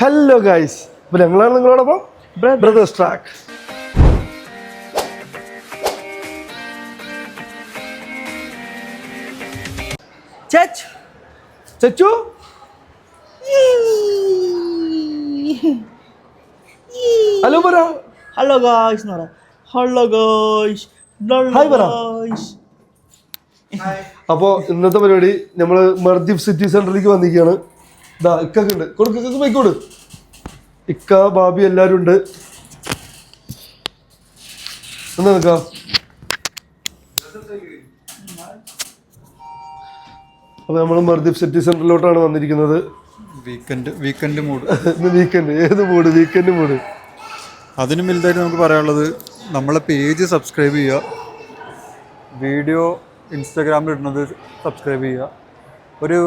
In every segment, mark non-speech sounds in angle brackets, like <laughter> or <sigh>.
Hello guys അപ്പൊ ഞങ്ങളാണ് നിങ്ങളോടൊപ്പം ബ്രദേഴ്സ് ട്രാക്ക് ചച്ച് ചച്ചു ഹലോ പറ ഹലോ ഗായ്സ് എന്ന് പറയാം ഹലോ ഗായ്സ് ഹായ് പറ. അപ്പോ ഇന്നത്തെ പരിപാടി നമ്മൾ മർദീപ് സിറ്റി സെന്ററിലേക്ക് വന്നിരിക്കുകയാണ്. ഇതാ ഇക്കൊക്കെ ഉണ്ട് കൊടുക്ക് ഇക്കൊക്കെ കൊടു. ഇക്ക ബാബി എല്ലാരും ഉണ്ട്. എന്താ നിക്കാ അപ്പൊ നമ്മൾ മർദീപ് സിറ്റി സെന്ററിലോട്ടാണ് വന്നിരിക്കുന്നത്. വീക്കെൻഡ് വീക്കെൻഡ് മൂഡ് ഇന്ന് വീക്കെൻഡ് ഏത് മൂഡ് വീക്കെൻഡ് മൂഡ് അതിനും വലുതായിട്ട് നമുക്ക് പറയാനുള്ളത് നമ്മളെ പേജ് സബ്സ്ക്രൈബ് ചെയ്യുക. വീഡിയോ ഇൻസ്റ്റാഗ്രാമിൽ ഇടുന്നത് സബ്സ്ക്രൈബ് ചെയ്യുക. ഒരു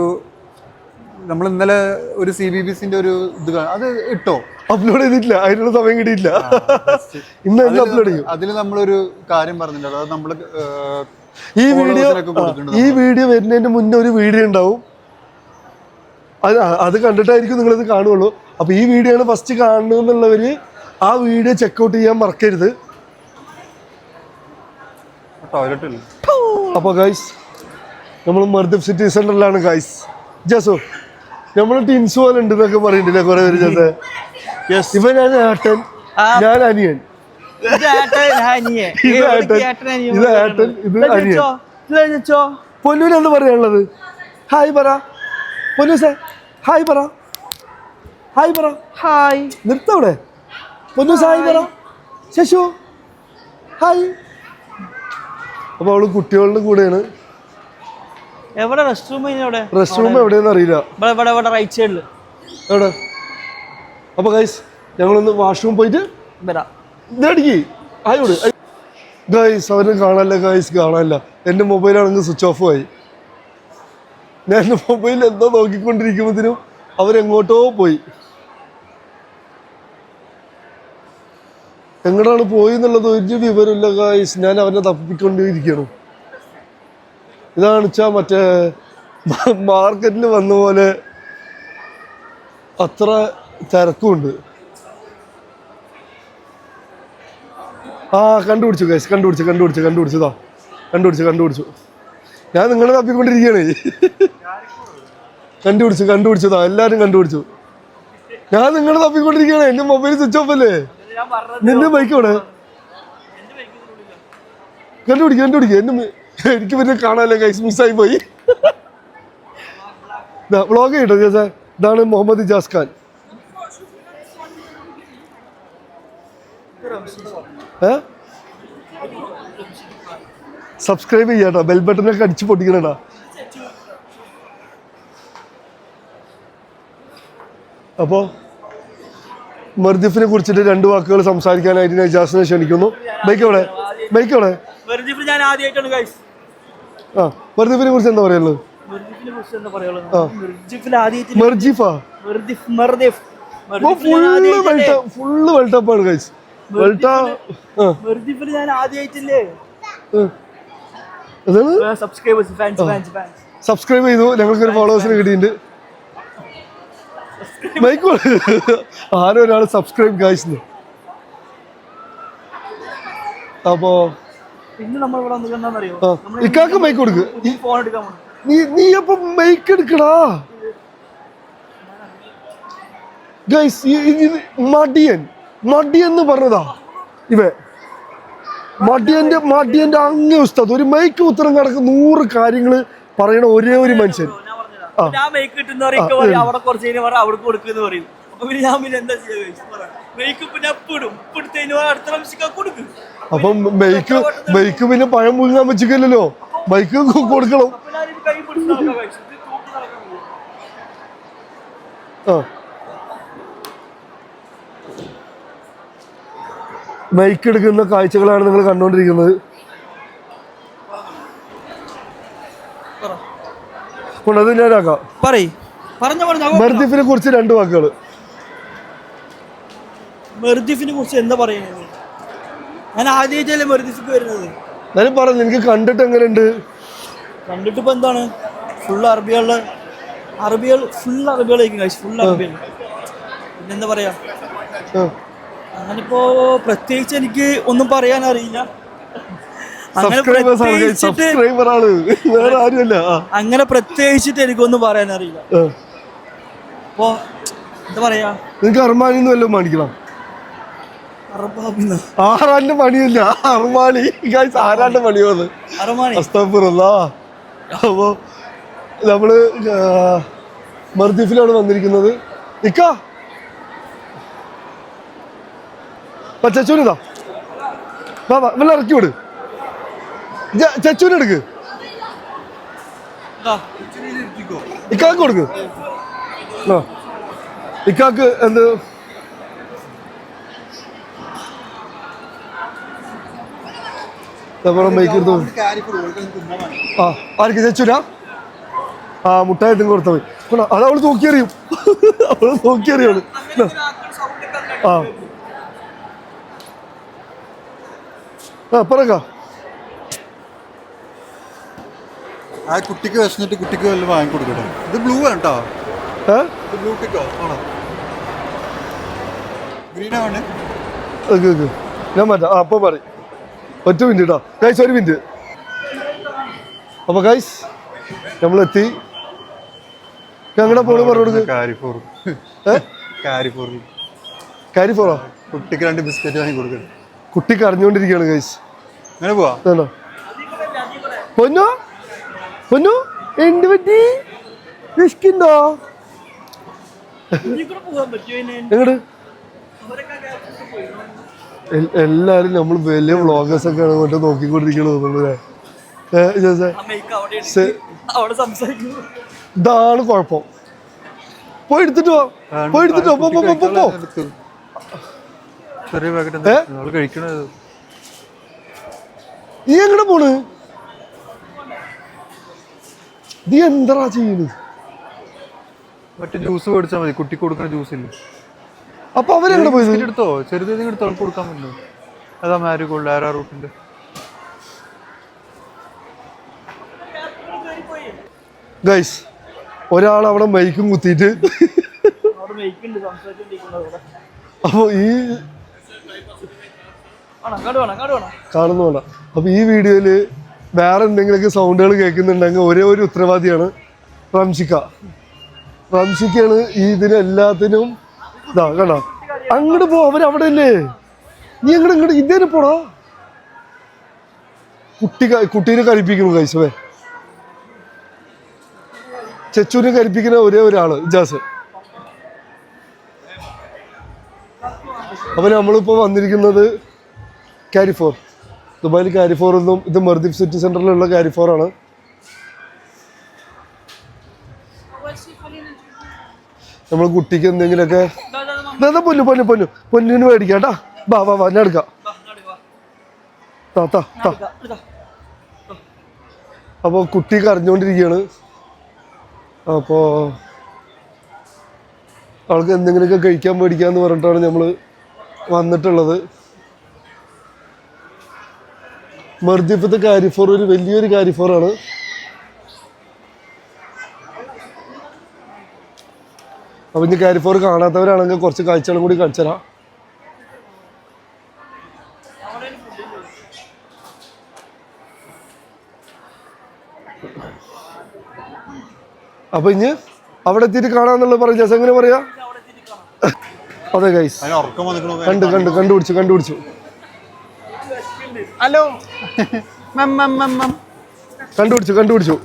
നമ്മൾ ഇന്നലെ ഒരു സി ബി ബി സിന്റെ ഒരു ഇത് അത് ഇട്ടോ? അപ്ലോഡ് ചെയ്തിട്ടില്ല. അതിനുള്ള സമയം കിട്ടിയില്ല ഇന്ന് അപ്ലോഡ് ചെയ്യും. അതിൽ നമ്മളൊരു കാര്യം പറഞ്ഞിട്ടുണ്ട് അത് നമ്മൾ ഈ വീഡിയോ ഈ വീഡിയോ വരുന്നതിന് മുന്നേ ഒരു വീഡിയോ ഉണ്ടാവും. അത് അത് കണ്ടിട്ടായിരിക്കും നിങ്ങളിത് കാണുള്ളൂ. അപ്പൊ ഈ വീഡിയോ ആണ് ഫസ്റ്റ് കാണുന്നുള്ളവര് ആ വീഡിയോ ചെക്കൗട്ട് ചെയ്യാൻ മറക്കരുത്. ടോയ്ലറ്റ് ഇല്ല? അപ്പൊ ഗൈസ് നമ്മൾ മർദ്ദഫ് സിറ്റി സെന്ററിലാണ് ഗൈസ് ജസോ നമ്മൾ ടിൻസ് പോലെ ഉണ്ട് എന്നൊക്കെ പറയുന്നില്ലേ കുറെ പേര് ചേട്ടൻ? ഇപ്പൊ ഞാൻ ഏട്ടൻ ഞാൻ അനിയൻ. ഇത് ഏട്ടൻ ഇത് ഏട്ടൻ, ഇത് അനിയൻ. പൊന്നൂര് എന്ത് പറയാനുള്ളത്? ഹായ് പറ. പൊന്നു പൊന്നൂസേ ഹായ് പറ. ഹായ് പറ. ഹായ്. നിർത്തവിടെ പൊന്നു ഹായ് പറ. ശശു ഹായ്. അപ്പൊ അവൾ കുട്ടികളുടെ കൂടെയാണ്. എവിടെ റെസ്റ്റ് റൂം എവിടെ റെസ്റ്റ് റൂം എവിടെയെന്ന് അറിയില്ല. ഇവിടെ ഇവിടെ ഇവിടെ റൈറ്റ് സൈഡിൽ എവിടെ? അപ്പൊ ഗൈസ് ഞങ്ങളൊന്ന് വാഷ്റൂം പോയിട്ട് വരാം. ഇതടിക്ക് ആയോട് ഗൈസ് അവനെ കാണാനില്ല. ഗൈസ് കാണാനില്ല. എന്റെ മൊബൈലാണെങ്കിൽ സ്വിച്ച് ഓഫ് ആയി. ഞാൻ എന്റെ മൊബൈൽ എന്തോ നോക്കിക്കൊണ്ടിരിക്കുമ്പോഴത്തേനും അവരെങ്ങോട്ടോ പോയി. എങ്ങോട്ടാണ് പോയി എന്നുള്ളത് ഒരു വിവരമില്ല ഗൈസ് ഞാൻ അവനെ തപ്പിക്കൊണ്ടിരിക്കണം ഇതാണ് വെച്ചാൽ മറ്റേ മാർക്കറ്റിൽ വന്ന പോലെ അത്ര തിരക്കുമുണ്ട്. ആ കണ്ടുപിടിച്ചു ഗൈസ് കണ്ടുപിടിച്ചു കണ്ടുപിടിച്ചു കണ്ടുപിടിച്ചതാ കണ്ടുപിടിച്ചു കണ്ടുപിടിച്ചു. ഞാൻ നിങ്ങളെ തപ്പിക്കൊണ്ടിരിക്കുകയാണേ. കണ്ടുപിടിച്ചു കണ്ടുപിടിച്ചതാ എല്ലാരും കണ്ടുപിടിച്ചു. ഞാൻ നിങ്ങളെ തപ്പിക്കൊണ്ടിരിക്കുകയാണ്. എന്റെ മൊബൈൽ സ്വിച്ച് ഓഫ് അല്ലേ? നിന്റെ ബൈക്ക് ഇവിടെ കണ്ടുപിടിക്കുക എന്റെ മി- എനിക്ക് പിന്നെ കാണാല്ലേ ഗൈസ് മിസ്സായി പോയി. വ്ളോഗ് ചെയ്യട്ടോ ചേച്ചാ ഇതാണ് മുഹമ്മദ് ഇജാസ് ഖാൻ. സബ്സ്ക്രൈബ് ചെയ്യാട്ടോ. ബെൽ ബട്ടനൊക്കെ അടിച്ച് പൊട്ടിക്കണടാ. അപ്പോ മർദിഫിനെ കുറിച്ചിട്ട് രണ്ട് വാക്കുകൾ സംസാരിക്കാനായിട്ട് ഞാൻ ഇജാസിനെ ക്ഷണിക്കുന്നു. ബൈക്ക് എവിടെ? ബൈക്ക് എവിടെ വെറുതെ ഞാൻ ആദ്യമായിട്ടാണ് ഗൈസ് ആ കുറിച്ച് എന്താ ഫുള്ള് ആണ് ഗൈസ് ഞാൻ ആദ്യമായിട്ടില്ലേ? സബ്സ്ക്രൈബ് ചെയ്തു ഞങ്ങൾക്ക് ഒരു ഫോളോവേഴ്സിന് കിട്ടിയിട്ടുണ്ട്. മൈക്ക് ആരോ ഒരാൾ സബ്സ്ക്രൈബ് ഗായ്സ് അപ്പോ പിന്നെ നമ്മൾ ഇവിടെ വന്നിട്ട് എന്താണെന്നറിയോ ആ, ഇക്കാക്ക് മൈക്ക് കൊടുക്ക്. ഫോൺ എടുക്കാൻ നീ നീ അപ്പൊ മൈക്ക് എടുക്കടാ. ഗൈസ് മടിയൻ മടിയൻ എന്ന് പറഞ്ഞതാ. ഇവ. മടിയന്റെ മടിയന്റെ അങ്ങേ ഉസ്താദ്. ഒരു മൈക്ക് ഉത്തരം കിടക്കുന്ന നൂറ് കാര്യങ്ങൾ പറയണ ഒരേ ഒരു മനുഷ്യൻ. ഞാൻ മൈക്ക് അപ്പൊ ഞാൻ മേക്ക് കിട്ടുന്ന പറയും പറയും അവിടെ കുറച്ച് കഴിഞ്ഞാൽ അവിടെ കൊടുക്കുന്നു പറയും. അപ്പൊ പിന്നെ ഞാൻ പിന്നെ എന്താ ചെയ്യുക മേക്ക് പിന്നെ അപ്പിടും ഇപ്പിടുത്തതിന് അടുത്ത പ്രാവശ്യം കൊടുക്കും. അപ്പൊ മെയ്ക്ക് മെയ്ക്ക് പിന്നെ പഴം മുഴുവൻ വെച്ചില്ലല്ലോ മൈക്ക് കൊടുക്കണം. ആ. മൈക്ക് എടുക്കുന്ന കാഴ്ചകളാണ് നിങ്ങൾ കണ്ടുകൊണ്ടിരിക്കുന്നത്. കൊണ്ടത് ഞാനാക്കാം പറയ്. പറഞ്ഞ പറഞ്ഞ മർദിഫിനെ കുറിച്ച് രണ്ട് വാക്കുകൾ മെർദിഫിനെ കുറിച്ച് എന്താ പറയുന്നത്? ഞാൻ ആദ്യമായിട്ടല്ലേ മെർദിഫിക്ക് വരുന്നത്. എന്നാലും പറഞ്ഞു എനിക്ക് കണ്ടിട്ട് എങ്ങനെയുണ്ട്? കണ്ടിട്ട് ഇപ്പൊ എന്താണ്? ഫുൾ അറബികളുടെ അറബികൾ ഫുൾ അറബികളായിരിക്കും കഴിച്ചു ഫുൾ അറബികൾ. പിന്നെന്താ പറയാ. അങ്ങനിപ്പോ പ്രത്യേകിച്ച് എനിക്ക് ഒന്നും പറയാൻ അറിയില്ല അങ്ങനെ പ്രത്യേകിച്ചിട്ട് എനിക്കൊന്നും പറയാൻ അറിയില്ല. അപ്പോ എന്താ പറയാ? നിങ്ങൾക്ക് അർമാനിന്ന് വല്ലതും മേടിക്കണം ആറാന്റെ പണിയില്ല. അറുമാളി ഗായ്സ് ആരാന്റെ പണിയോ അത് അസ്താഫുറല്ല. അപ്പോ നമ്മൾ മർദീഫിലാണ് വന്നിരിക്കുന്നത്. ഇക്ക ചച്ചൂനിതാ വാ വെള്ളം ഇറക്കി വിട്. ചച്ചൂനെടുക്ക് ഇതാ, ഇക്കാക്ക് കൊടുക്ക്. ഇക്കാക്ക് എന്ത് നമ്മളെ മൈക്ക് എടുത്തു. ആ ആർക്ക് ചച്ചുരാ ആ മുട്ടായിട്ടും കൊടുത്താൽ മതി. അത് അവൾ നോക്കിയറിയും. <laughs> അവൾ നോക്കിയറിയാണ്. ആ. ആ പറക ആ കുട്ടിക്ക് വിശന്നിട്ട് കുട്ടിക്ക് വല്ലതും വാങ്ങിക്കൊടുക്കട്ടെ ഇത് ബ്ലൂ ആണ് കേട്ടോ ബ്ലൂ ആണോ? ഗ്രീൻ ആണ്. ഓക്കെ ഓക്കെ ഞാൻ മാറ്റാം. അപ്പൊ അപ്പോൾ പറയും. ഒറ്റ മിനിറ്റ് കേട്ടോ ഗൈസ് ഒരു മിനിറ്റ് അപ്പോൾ ഗൈസ് നമ്മളെത്തി. ഞങ്ങളുടെ പോളി പറഞ്ഞു കാരിഫോർ കാരിഫോർ കാരിഫോറോ കുട്ടിക്ക് രണ്ട് ബിസ്ക്കറ്റ് വാങ്ങി കൊടുക്കണം. കുട്ടി കരഞ്ഞുകൊണ്ടിരിക്കുകയാണ് ഗൈസ് അങ്ങനെ പോവാ? വേണ്ടോ പൊന്നോ? പൊന്നു? എന്ത് പറ്റി? വിഷ്കിണ്ടോ? എങ്ങോട്ട് എല്ലാരും നമ്മൾ വലിയ വ്ളോഗേഴ്സ് ഒക്കെ ആണ് മറ്റേ നോക്കിക്കൊണ്ടിരിക്കണത് തോന്നുന്നു. ഇതാണ് കുഴപ്പം. പോയി എടുത്തിട്ട് പോയി എടുത്തിട്ട് പോ, പോ പോ, പോ, നീ എങ്ങനെ പോണ്? നീ എന്താ ചെയ്യുന്നത് മറ്റേ ജ്യൂസ് മേടിച്ചാൽ മതി. കുട്ടി കൊടുക്കുന്ന ജ്യൂസ് ഇല്ല? അപ്പൊ അവരെങ്ങനെ പോയത്? ബിസ്ക്കറ്റ് എടുത്തോ? ചെറുതെങ്കിലും എടുത്തോ? കൊടുക്കാൻ പറ്റുമോ? അതാ മാരിഗോൾഡ് ആരാ റൂട്ടിന്റെ ഗൈസ് ഒരാൾ അവിടെ മൈക്കും കുത്തിയിട്ട് അവിടെ മേക്കുണ്ട് സംസാരിച്ചോണ്ടിരിക്കുന്നത് അവിടെ. അപ്പൊ ഈ കാണുന്നു വേണം അങ്ങോട്ട് വേണം. അപ്പൊ ഈ വീഡിയോയിൽ വേറെ എന്തെങ്കിലുമൊക്കെ സൗണ്ടുകൾ കേൾക്കുന്നുണ്ടെങ്കിൽ ഒരേ ഒരു ഉത്തരവാദിയാണ് റംഷിക്ക. റംഷിക്കാണ് ഈ ഇതിന് എല്ലാത്തിനും ഇതാ കണ്ടോ? അങ്ങോട്ട് പോ അവരവിടെ അല്ലേ നീ അങ്ങോട്ട് ഇങ്ങോട്ട് ഇതേനെ പോടാ. കുട്ടി കുട്ടീനെ കരിപ്പിക്കുന്നു കൈസവേ ചെച്ചുവിനെ കരിപ്പിക്കുന്ന ഒരേ ഒരാൾ ഇജാസ് അപ്പൊ നമ്മളിപ്പോ വന്നിരിക്കുന്നത് കാരിഫോർ ദുബായിൽ കാരിഫോർ എന്നും ഇത് മർദീപ് സിറ്റി സെന്ററിലുള്ള കാരിഫോർ ആണ്. നമ്മൾ കുട്ടിക്ക് എന്തെങ്കിലുമൊക്കെ ദാ പൊന്നു പൊന്നു പൊന്നു. പൊന്നിന് മേടിക്കാം കേട്ടാ വാ വാ വാ ഞാൻ എടുക്കാം. താ താ അപ്പോൾ കുട്ടി കരഞ്ഞുകൊണ്ടിരിക്കുകയാണ് അപ്പോൾ അവൾക്ക് എന്തെങ്കിലുമൊക്കെ കഴിക്കാൻ മേടിക്കാന്ന് പറഞ്ഞിട്ടാണ് നമ്മൾ വന്നിട്ടുള്ളത്. മർജിഫത്ത് കാരിഫോർ ഒരു വലിയൊരു കാരിഫോറാണ് അപ്പം ഇനി കാരിഫോർ കാണാത്തവരാണെങ്കിൽ കുറച്ച് കാഴ്ചകളും കൂടി കാണിച്ചു തരാം അപ്പൊ ഇനി അവിടെ എത്തിയിട്ട് കാണാന്നുള്ള പറയും ജസ് എങ്ങനെ പറയാ? അതെ ഗൈസ് കണ്ടു കണ്ടു കണ്ടുപിടിച്ചു കണ്ടുപിടിച്ചു. ഹലോ. കണ്ടുപിടിച്ചു കണ്ടുപിടിച്ചു.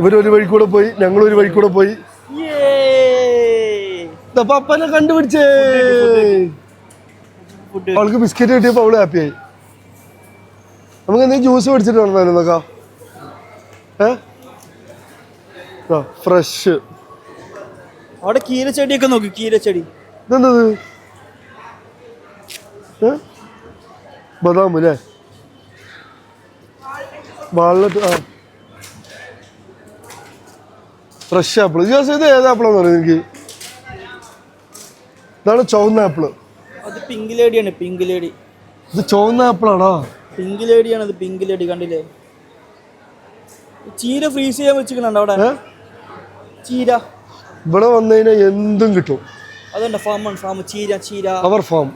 ഇവരൊരു വഴി കൂടെ പോയി ഞങ്ങൾ ഒരു വഴി കൂടെ പോയി പപ്പനെ കണ്ടുപിടിച്ചേ. അവൾക്ക് ബിസ്ക്കറ്റ് കിട്ടിയപ്പോൾ അവൾ ഹാപ്പിയായി നമുക്ക് എന്തെങ്കിലും ജ്യൂസ് പിടിച്ചിട്ട് വേണം നോക്കാ. ഏ? ഫ്രഷ് അവിടെ കീരച്ചെടിയൊക്കെ നോക്കി കീരച്ചെടി. ഇതെന്തത്? ബദാം അല്ലേ? വാൾനട്ട് ആ. ഫ്രഷ് ആപ്പിൾ ഇത് ഏത് ആപ്പിളാന്ന് പറയുന്നത് എനിക്ക് ഇതാണ് ചുവന്ന ആപ്പിൾ. അത് പിങ്ക് ലേഡിയാണ് പിങ്ക് ലേഡി ഇത് ചുവന്ന ആപ്പിളാണോ? പിങ്ക് ലേഡിയാണ് അത് പിങ്ക് ലേഡി കണ്ടില്ലേ? ചീര ഫ്രീസ് ചെയ്യാൻ വെച്ചിട്ടുണ്ട് അവിടെ. ചീര. ഇവിടെ വന്നു കഴിഞ്ഞാൽ എന്തും കിട്ടും. അതുണ്ട് ഫാമാണ് ഫാം ചീര ചീര. അവർ ഫാം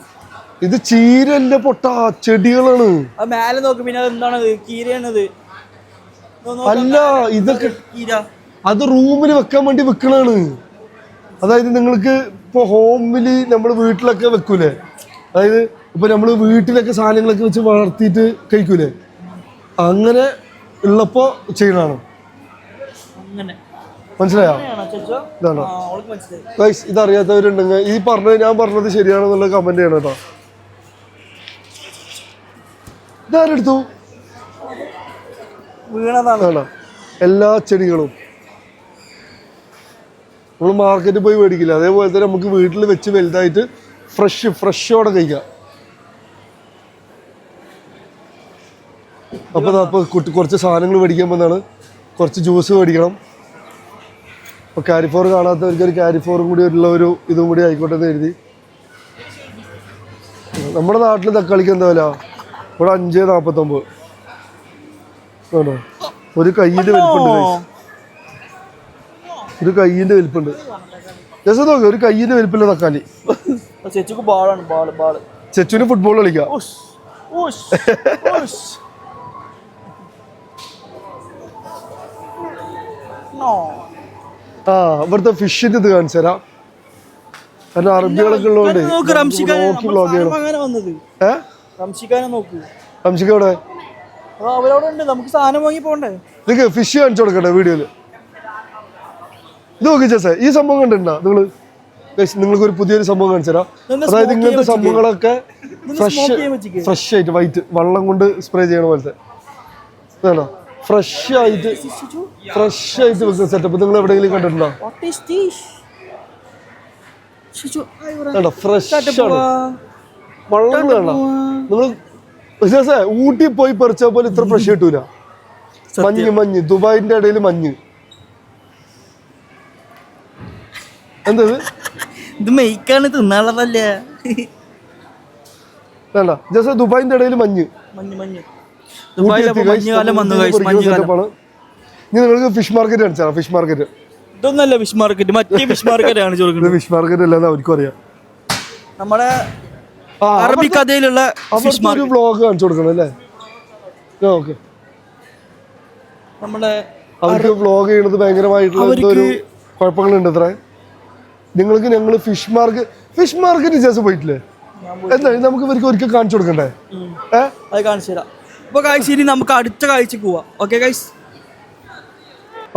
ഇത് ചീരല്ല പൊട്ട ചെടികളാണ്. അത് മേലെ നോക്ക് പിന്നെ എന്താണത് കീരയാണത്. അല്ല ഇതൊക്കെ കീര. അത് റൂമിൽ വെക്കാൻ വേണ്ടി വെക്കണാണ്. അതായത് നിങ്ങൾക്ക് ഇപ്പോൾ ഹോമിൽ നമ്മൾ വീട്ടിലൊക്കെ വെക്കൂലേ? അതായത് ഇപ്പൊ നമ്മൾ വീട്ടിലൊക്കെ സാധനങ്ങളൊക്കെ വെച്ച് വളർത്തിയിട്ട് കഴിക്കൂലേ? അങ്ങനെ ഉള്ളപ്പോ ചെയ്യണതാണ്? മനസ്സിലായോ? ഇതാണോ? ഗൈസ് ഇതറിയാത്തവരുണ്ടെങ്കിൽ ഈ പറഞ്ഞത് ഞാൻ പറഞ്ഞത് ശരിയാണെന്നുള്ള കമന്റ് ചെയ്യണം കേട്ടോ. ഇതാരെടുത്തു? വീണതാണ്. എല്ലാ ചെടികളും. നമ്മൾ മാർക്കറ്റിൽ പോയി മേടിക്കില്ല. അതേപോലെ തന്നെ നമുക്ക് വീട്ടിൽ വെച്ച് വലുതായിട്ട് ഫ്രഷ് ഫ്രഷോടെ കഴിക്കാം. അപ്പോൾ അപ്പോൾ കുട്ടി കുറച്ച് സാധനങ്ങൾ മേടിക്കാൻ വന്നാണ്. കുറച്ച് ജ്യൂസ് മേടിക്കണം. അപ്പോൾ കാരിഫോർ കാണാത്തവർക്ക് ഒരു കാരിഫോറും കൂടി ഉള്ള ഒരു ഇതും കൂടി ആയിക്കോട്ടെ എന്ന് എഴുതി നമ്മുടെ നാട്ടിൽ തക്കാളിക്ക് എന്താ വില? ഇവിടെ അഞ്ച് നാൽപ്പത്തൊമ്പത് ഒരു കയ്യിൽ വലിപ്പുണ്ട്. ഒരു കയ്യിന്റെ വലിപ്പുണ്ട്. ജസ്റ്റ് നോക്കി ഒരു കയ്യിന്റെ വലിപ്പില്ല തക്കാളി. ചേച്ചിക്ക് ബാളാണ് ബാൾ ബാൾ. ചെച്ചുവിന് ഫുട്ബോൾ കളിക്കാം. ആ ഇവിടുത്തെ ഫിഷിന്റെ ഇത് കാണിച്ചു തരാം. കാരണം അറബികളൊക്കെ ഉള്ളതുകൊണ്ട് നോക്ക് ബ്ലോഗ് ചെയ്യണം. ഫിഷ് കാണിച്ചു കൊടുക്കട്ടെ വീഡിയോയിൽ ഇത് നോക്കി ചേച്ചേ ഈ സംഭവം കണ്ടിട്ടുണ്ടോ? നിങ്ങൾ നിങ്ങൾക്ക് ഒരു പുതിയൊരു സംഭവം കാണിച്ചു തരാം. അതായത് ഇങ്ങനത്തെ സംഭവങ്ങളൊക്കെ ഫ്രഷ് ഫ്രഷ് ആയിട്ട് വൈറ്റ് വെള്ളം കൊണ്ട് സ്പ്രേ ചെയ്യണ പോലത്തെ. ഇതാണോ? ഫ്രഷ് ആയിട്ട് ഫ്രഷ് ആയിട്ട് വെക്കുന്ന സെറ്റപ്പ് നിങ്ങൾ എവിടെയെങ്കിലും കണ്ടിട്ടുണ്ടോ? വേണ്ട ഫ്രഷ് ആണ്. വെള്ളം വേണ്ട നിങ്ങൾ ഊട്ടി പോയി പറിച്ച പോലെ ഇത്ര ഫ്രഷ് കിട്ടൂല. മഞ്ഞ് മഞ്ഞ് ദുബായിന്റെ ഇടയിൽ മഞ്ഞ്. എന്തത്? ഇത് മെയ്ക്കാണ് തിന്നാനുള്ളതല്ലേ. വേണ്ട ജസ്റ്റ് ദുബായിന്റെ ഇടയിൽ മഞ്ഞ്. മഞ്ഞ് മഞ്ഞ്. ദുബായിലപ്പോ വന്നു guys, പറിക്കുന്ന മഞ്ഞ് കാലം ആണ്. ഇനി നിങ്ങൾക്ക് ഫിഷ് മാർക്കറ്റ് കാണിച്ചാ ഫിഷ് മാർക്കറ്റ് ഇതൊന്നല്ല ഫിഷ് മാർക്കറ്റ് മറ്റേ ഫിഷ് മാർക്കറ്റ് ആണ് ചോദിക്കുന്നത് ഫിഷ് മാർക്കറ്റ് അല്ലെന്ന് അവർക്കും അറിയാം. നമ്മുടെ ആ, അറബി കഥയിലുള്ള ഫിഷ് അവർക്ക് ഒരു മാർക്കറ്റ് വ്ളോഗ് കാണിച്ചു കൊടുക്കണം അല്ലേ? ഓക്കെ. നമ്മുടെ അവർക്ക് വ്ളോഗ് ചെയ്യണത് ഭയങ്കരമായിട്ടുള്ള എന്തോ ഒരു കുഴപ്പങ്ങളുണ്ട് അത്ര. നിങ്ങൾക്ക് ഞങ്ങൾ ഫിഷ് മാർക്ക് ഫിഷ് മാർക്കറ്റ് ചേച്ചി പോയിട്ടില്ലേ? എന്താ നമുക്ക് ഇവർക്ക് ഒരിക്കൽ കാണിച്ചു കൊടുക്കണ്ടേ? അത് കാണിച്ചു തരാം. അപ്പൊ കാഴ്ച ഇനി നമുക്ക് അടുത്ത കാഴ്ചക്ക് പോവാം. ഓക്കെ ഗൈസ്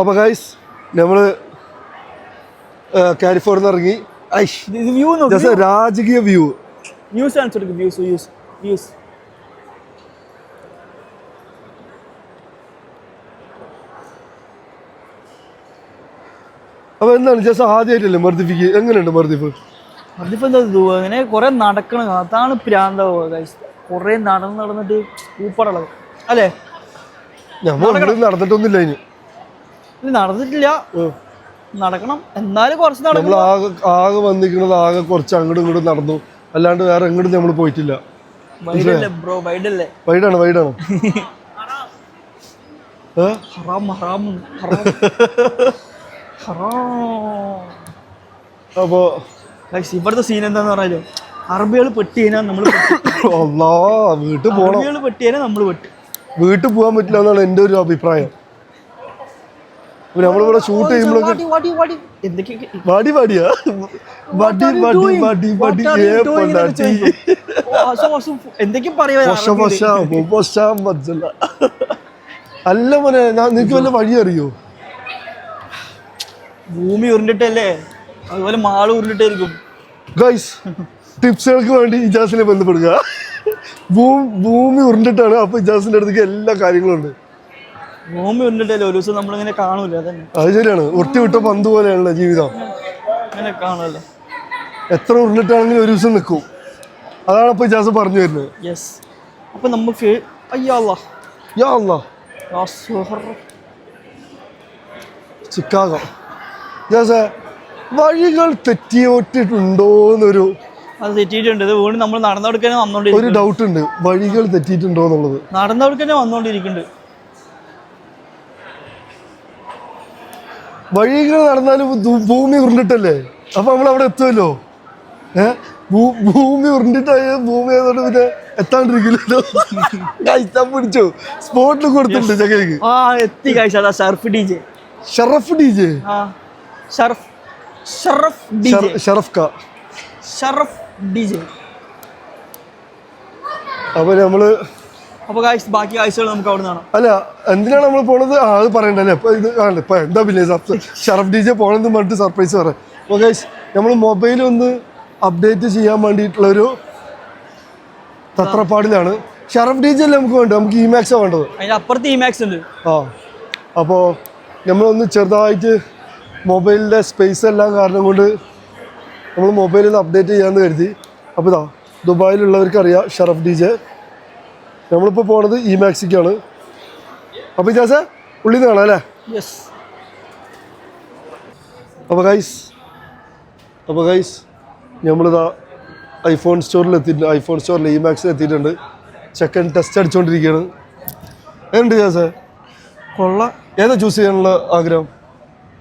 അപ്പൊ ഗൈസ് നമ്മൾ കാലിഫോർണിയ ഇറങ്ങി. വ്യൂ രാജകീയ വ്യൂ വ്യൂസ് കാണിച്ചു കൊടുക്കും വ്യൂസ് വ്യൂസ് വ്യൂസ് അപ്പൊ എന്താണ് ജസ്റ്റ് ആദ്യമായിട്ടല്ലേ മർദ്ദിപ്പിക്കുക എങ്ങനെയുണ്ട് മർദ്ദിപ്പ്? മർദ്ദിപ്പ് എന്താ അങ്ങനെ കുറെ നടക്കണ. അതാണ് പ്രാന്താവുക കുറെ നടന്ന് നടന്നിട്ട് ഊപ്പടുള്ളത്. അല്ലേ? നമ്മൾ നടന്നിട്ടൊന്നുമില്ല ഇനി. ഇത് നടന്നിട്ടില്ല. നടക്കണം. എന്നാലും കുറച്ച് നമ്മൾ നടക്കണം ആകെ ആകെ വന്നിരിക്കുന്നത് ആകെ കുറച്ച് അങ്ങോട്ടും ഇങ്ങോട്ടും നടന്നു. അല്ലാണ്ട് വേറെ എങ്ങോട്ടും നമ്മൾ പോയിട്ടില്ല. ബ്രോ വൈഡല്ലേ? വൈഡാണ് വൈഡാണ്. <laughs> ഹറാം ഹറാം ഹറാം. <laughs> ഹറാം. അപ്പോ ഗൈസ് ഇവിടുത്തെ സീൻ എന്താന്ന് പറഞ്ഞാലോ അറബികൾ പെട്ടി കഴിഞ്ഞാൽ നമ്മൾ <laughs> അല്ലാ വീട്ടിൽ പോണം. അറബികൾ പെട്ടി കഴിഞ്ഞാൽ നമ്മൾ പെട്ടി. വീട്ടിൽ പോകാൻ പറ്റില്ല എന്നാണ് എന്റെ ഒരു അഭിപ്രായം. നമ്മളിവിടെ ഷൂട്ട് ചെയ്യുമ്പോഴൊക്കെ വാടി, വടിയാ? വടി വടി? വടി വടി എന്തൊക്കെയും അല്ല മോനെ ഞാൻ- നിനക്ക് വല്ല വഴി അറിയോ? ഭൂമി ഉരുണ്ടിട്ടല്ലേ? അതുപോലെ മാൾ ഉരുണ്ടിട്ടായിരിക്കും. ഗൈസ് ടിപ്സുകൾക്ക് വേണ്ടി ഇജാസിനെ ബന്ധപ്പെടുക. ഭൂമി ഉരുണ്ടിട്ടാണ് അപ്പൊ ഇജാസിന്റെ അടുത്തേക്ക് എല്ലാ കാര്യങ്ങളും ഉണ്ട്. ഭൂമി ഉരുണ്ടിട്ടല്ലേ? ഒരു ദിവസം നമ്മളിങ്ങനെ കാണൂല? അതന്നെ. അത് ശരിയാണ്. ഒട്ടി വിട്ട പന്ത് പോലെയാണല്ലോ ജീവിതം. അങ്ങനെ കാണുമല്ലോ. എത്ര ഉരുണ്ടിട്ടാണെങ്കിലും ഒരു ദിവസം നിൽക്കും. അതാണ് അപ്പൊ ഇജാസ് പറഞ്ഞു വരുന്നത്. യെസ് അപ്പൊ നമുക്ക് അയ്യാള്ള യാ അല്ലാ ചിക്കാഗോ. ഇജാസേ വഴികൾ തെറ്റിയോട്ടിട്ടുണ്ടോ എന്നൊരു അത് തെറ്റിയിട്ടുണ്ട്. ഇത് വീണ്ടും നമ്മൾ നടന്നെടുക്കാനെ ഒരു ഡൗട്ട് ഉണ്ട് വഴികൾ തെറ്റിയിട്ടുണ്ടോ എന്നുള്ളത് നടന്നെടുക്കാനെ വന്നോണ്ടിരിക്കുന്നുണ്ട്. വഴികൾ നടന്നാലും ഭൂ- ഭൂമി ഉരുണ്ടിട്ടല്ലേ? അപ്പൊ നമ്മൾ അവിടെ എത്തുമല്ലോ ഏ? ഭൂ- ഭൂമി ഉരുണ്ടിട്ടായ ഭൂമി ആയതുകൊണ്ട് പിന്നെ എത്താണ്ടിരിക്കില്ലല്ലോ. കഴിച്ചാൻ പിടിച്ചു. സ്പോട്ടിൽ കൊടുത്തിട്ടുണ്ട് ചക്കരക്ക് ആ എത്തി കാഴ്ച അതാ Sharaf D J. Sharaf D J? ആ. ഷറഫ്. D J. ഷറഫ് ക ഷറഫ് ഡി ജെ. അപ്പൊ നമ്മൾ അപ്പോൾ കാഴ്ച ബാക്കി കാഴ്ചകൾ നമുക്ക് അവിടെ നിന്നാണ് അല്ല എന്തിനാണ് നമ്മൾ പോണത്? ആ അത് പറയണ്ടല്ലേ? അപ്പോൾ ഇത് കാണണ്ട? ഇപ്പോൾ എന്താ പിന്നെ ഷറഫ് ഡി ജെ പോണെന്ന് പറഞ്ഞിട്ട് സർപ്രൈസ് പറയാം അപ്പോൾ ഗൈസ് നമ്മൾ മൊബൈൽ ഒന്ന് അപ്ഡേറ്റ് ചെയ്യാൻ വേണ്ടിയിട്ടുള്ള ഒരു തത്രപ്പാടിലാണ്. ഷറഫ് ഡി ജെ അല്ലേ നമുക്ക് വേണ്ടത്? നമുക്ക് ഇമാക്സാണ് വേണ്ടത്? അതിന്റെ അപ്പുറത്ത് ഇമാക്സ് ഉണ്ട്. ആ. അപ്പോൾ നമ്മളൊന്ന് ചെറുതായിട്ട് മൊബൈലിന്റെ സ്പേസ് എല്ലാം കാരണം കൊണ്ട് നമ്മൾ മൊബൈലിൽ അപ്ഡേറ്റ് ചെയ്യാമെന്ന് കരുതി. അപ്പോൾ ഇതാ ദുബായിലുള്ളവർക്ക് അറിയാം ഷറഫ് ഡി ജെ നമ്മളിപ്പോൾ പോണത് ഇ മാക്സിക്കാണ് അപ്പോൾ ജാസ ഉള്ളിൽ നിന്ന് കാണാം അല്ലേ? യെസ് അപ്പോൾ ഗൈസ് അപ്പോൾ ഗൈസ് നമ്മളിതാ ഐഫോൺ സ്റ്റോറിൽ എത്തിയിട്ടുണ്ട് ഐഫോൺ സ്റ്റോറിൽ ഇ മാക്സിൽ എത്തിയിട്ടുണ്ട് ചെക്കൻ ടെസ്റ്റ് അടിച്ചുകൊണ്ടിരിക്കുകയാണ് എങ്ങനെയുണ്ട് ജാസേ കൊള്ള. ഏതാ ചൂസ് ചെയ്യാനുള്ള ആഗ്രഹം?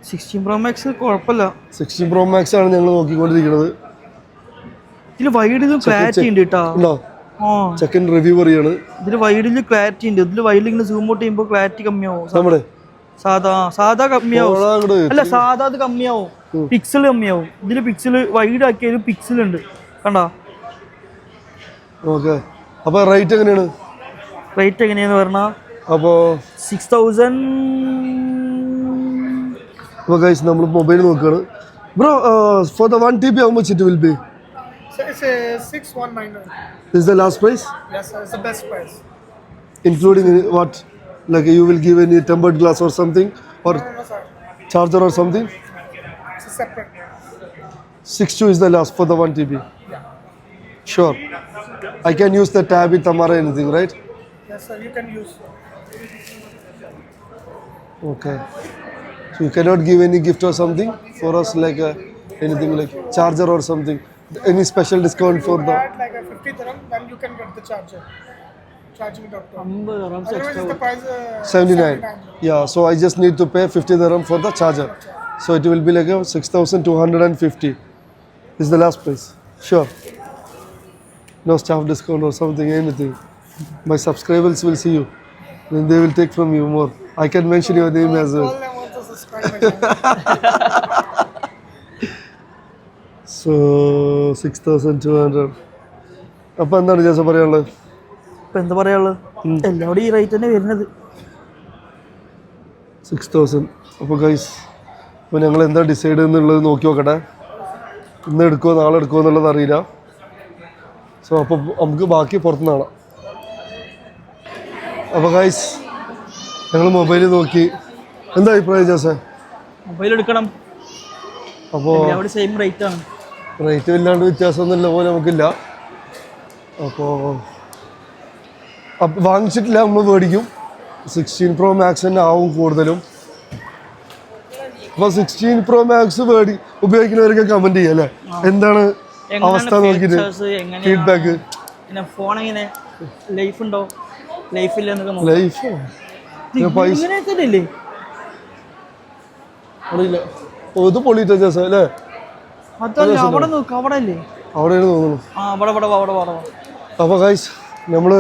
സിക്സ്റ്റീൻ പ്രോ മാക്സ് കുഴപ്പമില്ല. സിക്സ്റ്റീൻ പ്രോ മാക്സ് ആണ് ഞങ്ങൾ നോക്കിക്കൊണ്ടിരിക്കുന്നത് ഇതിൽ വൈഡിലും ക്ലാരിറ്റി ഉണ്ട്? കേട്ടോ സെക്കൻഡ് റിവ്യൂ പറയാണ്. ഇതിൽ വൈഡിൽ ക്ലാരിറ്റി ഉണ്ട്. ഇതിൽ വൈഡിൽ ഇങ്ങനെ സൂം ഔട്ട് ചെയ്യുമ്പോൾ ക്ലാരിറ്റി കമ്മിയാവും. നമ്മുടെ? സാധാ സാധാ കമ്മിയാവും. അല്ല സാധാ അത് കമ്മിയാവും. പിക്സൽ കമ്മിയാവും. ഇതിൽ പിക്സൽ വൈഡ് ആക്കിയാലും പിക്സൽ ഉണ്ട്. കണ്ടാ? ഓക്കെ. അപ്പോൾ റേറ്റ് എങ്ങനെയാണ്? റേറ്റ് എങ്ങനെയാന്ന് പറഞ്ഞാൽ അപ്പോൾ സിക്സ് തൗസൻഡ് അപ്പോൾ ഗൈസ് നമ്മൾ മൊബൈൽ നോക്കുകയാണ് bro for the one T B how much it will be So it's a 6199. Is the last price Yes, sir. It's the best price. Including what like you will give any tempered glass or something or No, no, sir. Charger or something It's a separate. Six two is the last for the one T B sure I can use the tab with Amara anything right Yes, sir. You can use. Okay. You cannot give any gift or something for us, like uh, anything like charger or something. Any special discount for the like a 50 dirham, then you can get the charger. Charging doctor. Otherwise, the price uh, 79? Yeah, so I just need to pay 50 dirham for the charger. So it will be like a 6,250 is the last price. Sure. No staff discount or something, anything. My subscribers will see you. Then they will take from you more. I can mention your name as well. So six thousand two hundred അപ്പം എന്താണ് ജേസ പറയാനുള്ളത്? ഇപ്പൊ എന്താ പറയാനുള്ളത്? എല്ലാവരും ഈ rate തന്നെ വരുന്നത്. സിക്സ് തൗസൻഡ് അപ്പോൾ ഗൈസ് അപ്പോൾ ഞങ്ങൾ എന്താ ഡിസൈഡ് എന്നുള്ളത് നോക്കി നോക്കട്ടെ. ഇന്ന് എടുക്കുമോ നാളെ എടുക്കുമോ എന്നുള്ളത് അറിയില്ല. സോ അപ്പോൾ നമുക്ക് ബാക്കി പുറത്തുനിന്ന് കാണാം. അപ്പോൾ ഗൈസ് ഞങ്ങൾ മൊബൈലിൽ നോക്കി. എന്താ അഭിപ്രായം ജാസേ? മൊബൈൽ എടുക്കണം. അപ്പോൾ അവിടെ സെയിം റേറ്റ് ആണ്. റേറ്റ് ഇല്ലാണ്ട് വ്യത്യാസമൊന്നുമില്ല പോലെ നമുക്കില്ല. അപ്പോൾ അപ്പം വാങ്ങിച്ചിട്ടില്ല നമ്മൾ മേടിക്കും. സിക്സ്റ്റീൻ പ്രോ മാക്സ് തന്നെ ആവും കൂടുതലും. അപ്പോൾ സിക്സ്റ്റീൻ പ്രോ മാക്സ് മേടി ഉപയോഗിക്കുന്നവരൊക്കെ കമന്റ് ചെയ്യാം അല്ലേ? എന്താണ് അവസ്ഥ നോക്കിയിട്ട് ഫീഡ്ബാക്ക് പിന്നെ ഫോൺ എങ്ങനെ? ലൈഫ് ഉണ്ടോ? ലൈഫ് ഇല്ല എന്നൊക്കെ ലൈഫ് പൈസ അറിയില്ല ഓ ഇത് പൊളിയിട്ട ജസ് അല്ലേ? അതല്ല അവിടെ നോക്ക് അവിടെ അല്ലേ? അവിടെയാണ് തോന്നുന്നു. ആ അവിടെ അവിടെ അവിടെ അവിടെ. അപ്പോൾ ഗൈസ് നമ്മൾ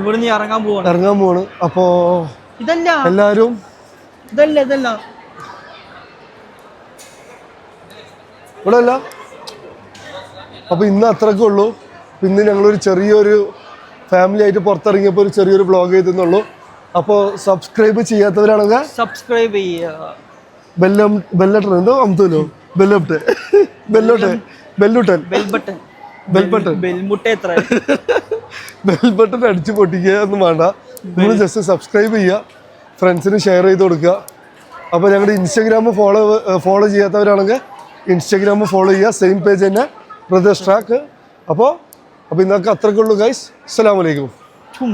ഇവിടെ നീ ഇറങ്ങാൻ പോവാണ്. ഇറങ്ങാൻ പോവാണ്. അപ്പോൾ ഇതല്ല. എല്ലാവരും ഇതല്ല ഇതല്ല. ഇവിടെ അല്ല. അപ്പോൾ ഇന്ന് അത്രയൊക്കെ ഉള്ളൂ. ഇന്ന് ഞങ്ങളൊരു ചെറിയൊരു ഫാമിലി ആയിട്ട് പുറത്തിറങ്ങിയപ്പോൾ ഒരു ചെറിയൊരു ബ്ലോഗ് ചെയ്തെന്നുള്ളൂ അപ്പോൾ സബ്സ്ക്രൈബ് ചെയ്യാത്തവരാണെങ്കിൽ സബ്സ്ക്രൈബ് ചെയ്യുക. ബെല്ലം ബെല്ലട്ടൻ എന്തോ അമുത്തല്ലോ ബെല്ലോട്ടെ. ബെല്ലുട്ടൻ. ബെൽ ബട്ടൺ ബെൽ ബട്ടൺ ബെൽമുട്ട എത്ര? ബെൽ ബട്ടൺ അടിച്ച് പൊട്ടിക്കുക ഒന്നും വേണ്ട. നിങ്ങൾ ജസ്റ്റ് സബ്സ്ക്രൈബ് ചെയ്യുക. ഫ്രണ്ട്സിന് ഷെയർ ചെയ്ത് കൊടുക്കുക. അപ്പോൾ ഞങ്ങളുടെ ഇൻസ്റ്റഗ്രാം ഫോളോ ഫോളോ ചെയ്യാത്തവരാണെങ്കിൽ ഇൻസ്റ്റഗ്രാം ഫോളോ ചെയ്യുക. സെയിം പേജ് തന്നെ. ബ്രദേഴ്സ് ട്രാക്ക് അപ്പോൾ അപ്പോൾ ഇന്നൊക്കെ അത്രയ്ക്കുള്ളൂ ഗൈസ് അസ്സാം ചും